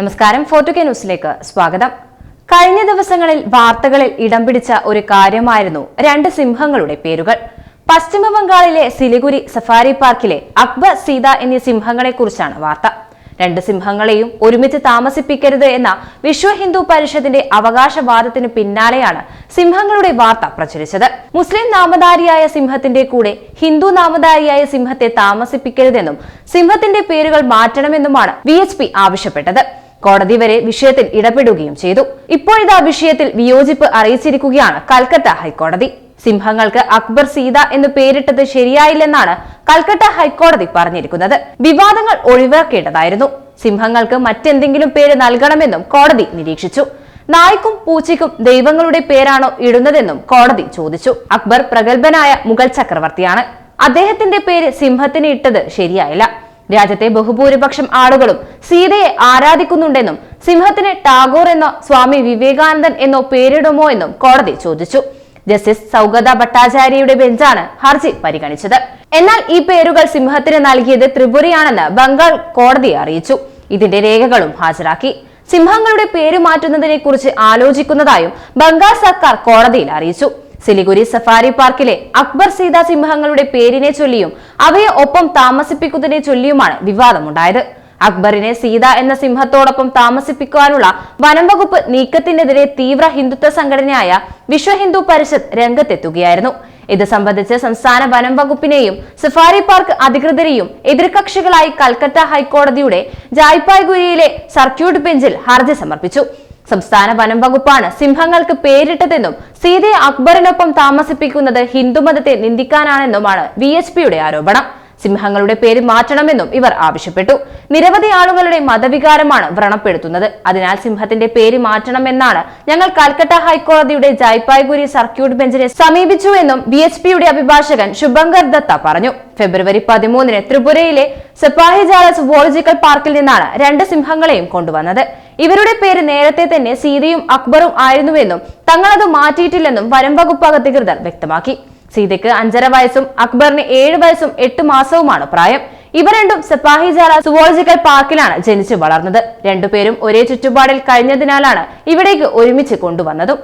നമസ്കാരം ഫോർട്ടു കെ ന്യൂസിലേക്ക് സ്വാഗതം. കഴിഞ്ഞ ദിവസങ്ങളിൽ വാർത്തകളിൽ ഇടം പിടിച്ച ഒരു കാര്യമായിരുന്നു രണ്ട് സിംഹങ്ങളുടെ പേരുകൾ. പശ്ചിമ ബംഗാളിലെ സിലിഗുരി സഫാരി പാർക്കിലെ അക്ബർ സീത എന്നീ സിംഹങ്ങളെ കുറിച്ചാണ് വാർത്ത. രണ്ട് സിംഹങ്ങളെയും ഒരുമിച്ച് താമസിപ്പിക്കരുത് എന്ന വിശ്വ ഹിന്ദു പരിഷത്തിന്റെ അവകാശവാദത്തിന് പിന്നാലെയാണ് സിംഹങ്ങളുടെ വാർത്ത പ്രചരിച്ചത്. മുസ്ലിം നാമധാരിയായ സിംഹത്തിന്റെ കൂടെ ഹിന്ദു നാമധാരിയായ സിംഹത്തെ താമസിപ്പിക്കരുതെന്നും സിംഹത്തിന്റെ പേരുകൾ മാറ്റണമെന്നുമാണ് വി ആവശ്യപ്പെട്ടത്. കോടതി വരെ വിഷയത്തിൽ ഇടപെടുകയും ചെയ്തു. ഇപ്പോഴിതാ വിഷയത്തിൽ വിയോജിപ്പ് അറിയിച്ചിരിക്കുകയാണ് കൽക്കത്ത ഹൈക്കോടതി. സിംഹങ്ങൾക്ക് അക്ബർ സീത എന്ന് പേരിട്ടത് ശരിയായില്ലെന്നാണ് കൽക്കട്ട ഹൈക്കോടതി പറഞ്ഞിരിക്കുന്നത്. വിവാദങ്ങൾ ഒഴിവാക്കേണ്ടതായിരുന്നു. സിംഹങ്ങൾക്ക് മറ്റെന്തെങ്കിലും പേര് നൽകണമെന്നും കോടതി നിരീക്ഷിച്ചു. നായ്ക്കും പൂച്ചയ്ക്കും ദൈവങ്ങളുടെ പേരാണോ ഇടുന്നതെന്നും കോടതി ചോദിച്ചു. അക്ബർ പ്രഗത്ഭനായ മുഗൾ ചക്രവർത്തിയാണ്. അദ്ദേഹത്തിന്റെ പേര് സിംഹത്തിന് ഇട്ടത് ശരിയായില്ല. രാജ്യത്തെ ബഹുഭൂരിപക്ഷം ആളുകളും സീതയെ ആരാധിക്കുന്നുണ്ടെന്നും സിംഹത്തിന് ടാഗോർ എന്നോ സ്വാമി വിവേകാനന്ദൻ എന്നോ പേരിടുമോ എന്നും കോടതി ചോദിച്ചു. ജസ്റ്റിസ് സൗഗത ഭട്ടാചാര്യയുടെ ബെഞ്ചാണ് ഹർജി പരിഗണിച്ചത്. എന്നാൽ ഈ പേരുകൾ സിംഹത്തിന് നൽകിയത് ത്രിപുരയാണെന്ന് ബംഗാൾ കോടതിയെ അറിയിച്ചു. ഇതിന്റെ രേഖകളും ഹാജരാക്കി. സിംഹങ്ങളുടെ പേര് മാറ്റുന്നതിനെ കുറിച്ച് ആലോചിക്കുന്നതായും ബംഗാൾ സർക്കാർ കോടതിയിൽ അറിയിച്ചു. സിലിഗുരി സഫാരി പാർക്കിലെ അക്ബർ സീത സിംഹങ്ങളുടെ പേരിനെ ചൊല്ലിയും അവയെ ഒപ്പം താമസിപ്പിക്കുന്നതിനെ ചൊല്ലിയുമാണ് വിവാദമുണ്ടായത്. അക്ബറിനെ സീത എന്ന സിംഹത്തോടൊപ്പം താമസിപ്പിക്കുവാനുള്ള വനംവകുപ്പ് നീക്കത്തിനെതിരെ തീവ്ര ഹിന്ദുത്വ സംഘടനയായ വിശ്വ ഹിന്ദു പരിഷത്ത് രംഗത്തെത്തുകയായിരുന്നു. ഇത് സംബന്ധിച്ച് സംസ്ഥാന വനം വകുപ്പിനെയും സഫാരി പാർക്ക് അധികൃതരെയും എതിർകക്ഷികളായി കൽക്കത്ത ഹൈക്കോടതിയുടെ ജായ്പായ്ഗുരിയിലെ സർക്യൂട്ട് ബെഞ്ചിൽ ഹർജി സമർപ്പിച്ചു. സംസ്ഥാന വനം വകുപ്പാണ് സിംഹങ്ങൾക്ക് പേരിട്ടതെന്നും സീതയെ അക്ബറിനൊപ്പം താമസിപ്പിക്കുന്നത് ഹിന്ദുമതത്തെ നിന്ദിക്കാനാണെന്നുമാണ് വി എച്ച് പിയുടെ ആരോപണം. സിംഹങ്ങളുടെ പേര് മാറ്റണമെന്നും ഇവർ ആവശ്യപ്പെട്ടു. നിരവധി ആളുകളുടെ മതവികാരമാണ് വ്രണപ്പെടുത്തുന്നത്. അതിനാൽ സിംഹത്തിന്റെ പേര് മാറ്റണമെന്നാണ് ഞങ്ങൾ കൽക്കട്ട ഹൈക്കോടതിയുടെ ജയ്പായ്ഗുരി സർക്യൂട്ട് ബെഞ്ചിനെ സമീപിച്ചുവെന്നും ബി എച്ച് പിയുടെ അഭിഭാഷകൻ ശുഭങ്കർ ദത്ത പറഞ്ഞു. ഫെബ്രുവരി പതിമൂന്നിന് ത്രിപുരയിലെ സെപ്പാഹിജാല സുവോളജിക്കൽ പാർക്കിൽ നിന്നാണ് രണ്ട് സിംഹങ്ങളെയും കൊണ്ടുവന്നത്. ഇവരുടെ പേര് നേരത്തെ തന്നെ സീതയും അക്ബറും ആയിരുന്നുവെന്നും തങ്ങളത് മാറ്റിയിട്ടില്ലെന്നും വനം വകുപ്പ് അധികൃതർ വ്യക്തമാക്കി. സീതയ്ക്ക് അഞ്ചര വയസ്സും അക്ബറിന് ഏഴ് വയസ്സും എട്ട് മാസവുമാണ് പ്രായം. ഇവ രണ്ടും സെപ്പാഹിജാല സുവോളജിക്കൽ പാർക്കിലാണ് ജനിച്ചു വളർന്നത്. രണ്ടുപേരും ഒരേ ചുറ്റുപാടിൽ കഴിഞ്ഞതിനാലാണ് ഇവിടേക്ക് ഒരുമിച്ച് കൊണ്ടുവന്നതും.